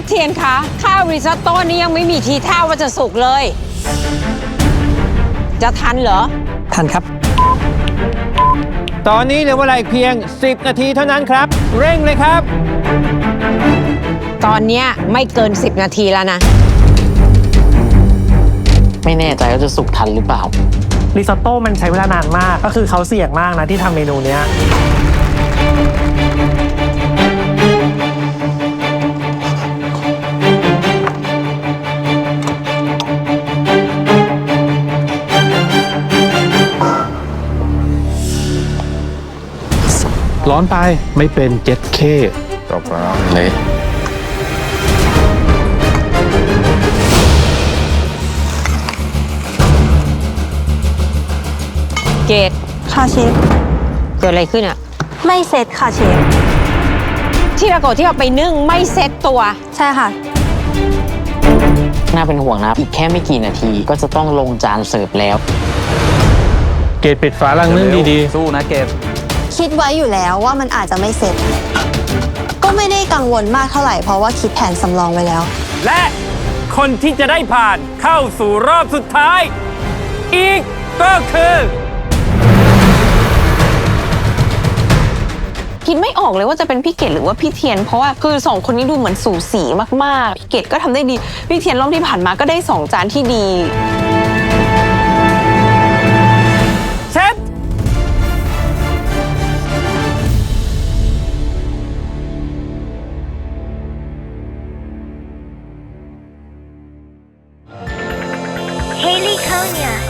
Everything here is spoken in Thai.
ฟเทียนคะข้าวริซอตโต้นี่ยังไม่มีทีท่าว่าจะสุกเลย จะทันเหรอ ทันครับ ตอนนี้เหลือเวลาอีกเพียง 10 นาทีเท่านั้นครับ เร่งเลยครับ ตอนเนี้ยไม่เกิน 10 นาทีแล้วนะ ไม่แน่ใจว่าจะสุกทันหรือเปล่า ริซอตโต้มันใช้เวลานานมาก ก็คือเขาเสี่ยงมากนะที่ทำเมนูเนี้ย ร้อนไปไม่เป็นเจ็ดเคจบแล้วเลยเกตค่ะเชฟเกิดอะไรขึ้นอะไม่เสร็จค่ะเชฟที่ปรากฏที่เอาไปนึ่งไม่เซ็ตตัว ใช่ค่ะ น่าเป็นห่วงนะ อีกแค่ไม่กี่นาทีก็จะต้องลงจานเสิร์ฟแล้ว เกตปิดฝาลังนึ่งดีสู้นะเกด คิดไว้อยู่แล้วว่ามันอาจจะไม่เสร็จ ก็ไม่ได้กังวลมากเท่าไหร่เพราะว่าคิดแผนสำรองไว้แล้ว และคนที่จะได้ผ่านเข้าสู่รอบสุดท้าย อีกก็คือ คิดไม่ออกเลยว่าจะเป็นพี่เกดหรือว่าพี่เทียน เพราะว่าคือสองคนนี้ดูเหมือนสูสีมากๆพี่เกดก็ทำได้ดี พี่เทียนรอบที่ผ่านมาก็ได้สองจานที่ดี Haley Konya.